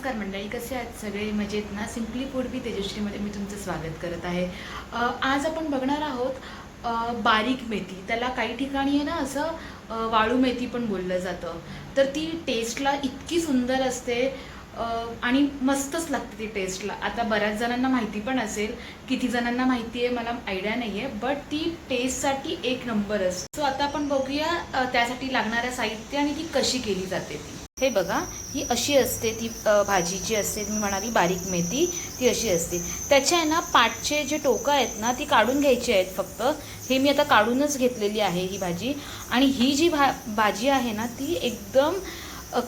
नमस्कार मंडळी कसे आहेत सगळे? मजेत ना? सिम्पली फूड बी तेजश्रीमध्ये मी तुमचं स्वागत करत आहे. आज आपण बघणार आहोत बारीक मेथी. त्याला काही ठिकाणी आहे ना असं वाळू मेथी पण बोललं जातं. तर ती टेस्टला इतकी सुंदर असते. आणि मस्तच लागते ती टेस्टला आता बऱ्याच जणांना माहिती पण असेल किती जणांना माहिती आहे मला आयडिया नाही आहे बट ती टेस्टसाठी एक नंबर असते. सो आता आपण बघूया त्यासाठी लागणारं साहित्य आणि ती कशी केली जाते ती. हे बघा ही अशी असते ती भाजी जी असते मी म्हणाली बारीक मेथी ती अशी असते. त्याच्या आहे ना पाटचे जे टोकं आहेत ना ती काढून घ्यायची आहेत फक्त. हे मी आता काढूनच घेतलेली आहे ही भाजी. आणि ही जी भा भाजी आहे ना ती एकदम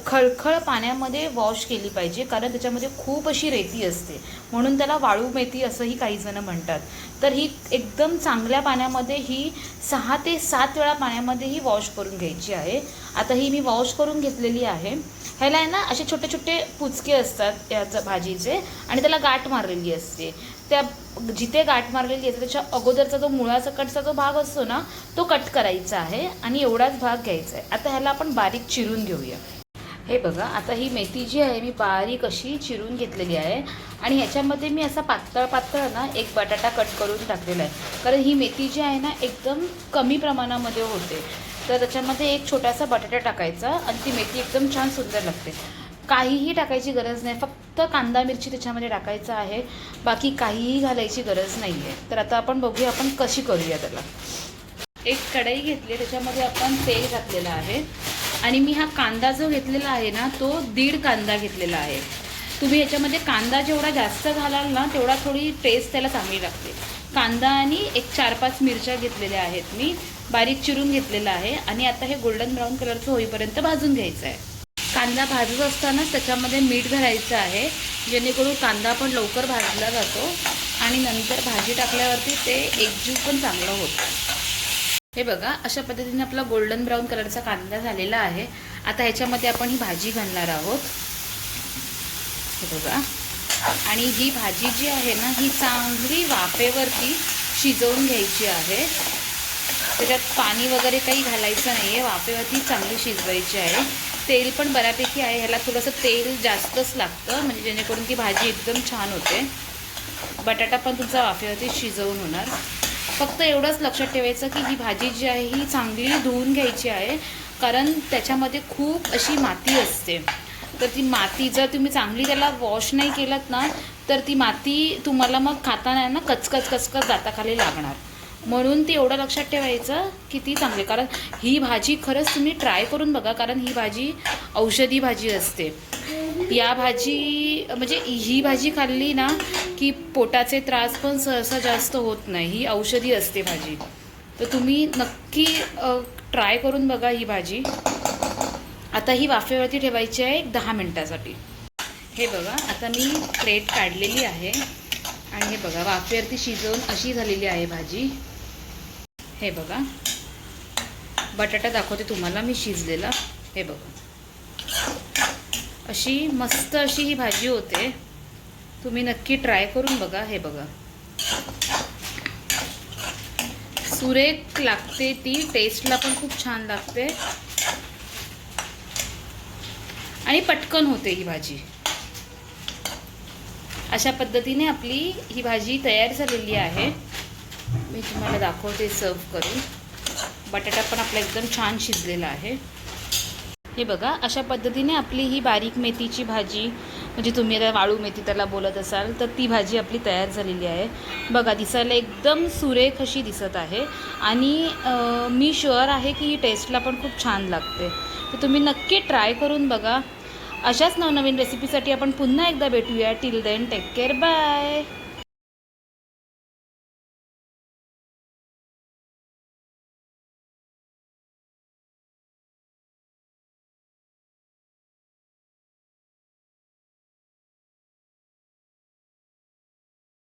खळखळ पाण्यामध्ये वॉश केली पाहिजे कारण त्याच्यामध्ये खूप अशी रेती असते. म्हणून त्याला वाळू मेथी असंही काही जण म्हणतात. तर ही एकदम चांगल्या पाण्यामध्ये ही सहा ते सात वेळा पाण्यामध्ये ही वॉश करून घ्यायची आहे. आता ही मी वॉश करून घेतलेली आहे. ह्याला आहे ना असे छोटे छोटे पुचके असतात याचं भाजीचे आणि त्याला गाठ मारलेली असते. त्या जिथे गाठ मारलेली असते त्याच्या अगोदरचा जो मुळासकटचा जो भाग असतो ना तो कट करायचा आहे आणि एवढाच भाग घ्यायचा आहे. आता ह्याला आपण बारीक चिरून घेऊया. हे बघा आता ही मेथी जी आहे मी बारीक अशी चिरून घेतलेली आहे. आणि ह्याच्यामध्ये मी असा पातळ पातळ ना एक बटाटा कट करून टाकलेला आहे. कारण ही मेथी जी आहे ना एकदम कमी प्रमाणामध्ये होते. तर त्याच्यामध्ये एक छोटासा बटाटा टाकायचा आणि ती मेथी एकदम छान सुंदर लागते. काहीही टाकायची गरज नाही. फक्त कांदा मिरची त्याच्यामध्ये टाकायचं आहे. बाकी काहीही घालायची गरज नाही आहे तर आता आपण बघूया आपण कशी करूया त्याला. एक कढई घेतली त्याच्यामध्ये आपण तेल घातलेलं आहे. आणि मी हा कांदा जो घेतलेला आहे ना तो दीड कांदा घेतलेला आहे. तुम्ही याच्यामध्ये कांदा जेवढा जास्त घालाल ना तेवढा थोडी टेस्ट त्याला चांगली लागते. कांदा आणि एक चार पाच मिरच्या घेतलेल्या आहेत मी बारीक चिरून घेतलेला आहे आणि आता हे गोल्डन ब्राऊन कलरचं होईपर्यंत भाजून घ्यायचं आहे. कांदा भाजत असतानाच त्याच्यामध्ये मीठ घालायचं आहे जेणेकरून कांदा पण लवकर भाजला जातो आणि नंतर भाजी टाकल्यावरती ते एकजीव पण चांगलं होतं. हे बघा अशा पद्धतीने आपला गोल्डन ब्राऊन कलरचा कांदा झालेला आहे. आता ह्याच्यामध्ये आपण ही भाजी घालणार आहोत. हे बघा. आणि ही भाजी जी आहे ना ही चांगली वाफेवरती शिजवून घ्यायची आहे. त्याच्यात पाणी वगैरे काही घालायचं नाही आहे वाफेवरती चांगली शिजवायची आहे. तेल पण बऱ्यापैकी आहे ह्याला थोडंसं तेल जास्तच लागतं म्हणजे जेणेकरून ती भाजी एकदम छान होते. बटाटा पण तुमचा वाफेवरती शिजवून होणार. फक्त एवढंच लक्षात ठेवायचं की ही भाजी जी आहे ही चांगली धुवून घ्यायची आहे कारण त्याच्यामध्ये खूप अशी माती असते. तर ती माती जर तुम्ही चांगली त्याला वॉश नाही केलात ना तर ती माती तुम्हाला मग खाताना ना कचकच कचकच दाताखाली लागणार. म्हणून ती एवढं लक्षात ठेवायचं की ती चांगली. कारण ही भाजी खरंच तुम्ही ट्राय करून बघा कारण ही भाजी औषधी भाजी असते. या भाजी म्हणजे ही भाजी खाल्ली ना की पोटाचे त्रास पण सहसा जास्त होत नाही. ही औषधी असते भाजी. तर तुम्ही नक्की ट्राय करून बघा ही भाजी. आता ही वाफेवरती ठेवायची आहे एक दहा मिनटासाठी. हे बघा आता मी प्लेट काढलेली आहे. आणि हे बघा वाफेवरती शिजवून अशी झालेली आहे भाजी. हे बघा. बटाटा दाखवते तुम्हाला मी शिजलेला. हे बघा. अशी मस्त अशी ही भाजी होते. तुम्ही नक्की ट्राय करून बघा. हे बघा. सुरेख लागते ती. टेस्टला पण खूप छान लागते. आणि पटकन होते ही भाजी. अशा पद्धतीने आपली ही भाजी तयार झालेली आहे. मी तुम्हाला दाखवते सर्व करून. बटाटा पण आपला एकदम छान शिजलेला आहे. हे बघा अशा पद्धतीने आपली ही बारीक मेथीची भाजी म्हणजे तुम्ही आता वाळू मेथी त्याला बोलत असाल तर ती भाजी आपली तयार झालेली आहे. बघा दिसायला एकदम सुरेख अशी दिसत आहे. आणि मी शुअर आहे की ही टेस्टला पण खूप छान लागते. तर तुम्ही नक्की ट्राय करून बघा. अशाच नवनवीन रेसिपीसाठी आपण पुन्हा एकदा भेटूया. Till then take care bye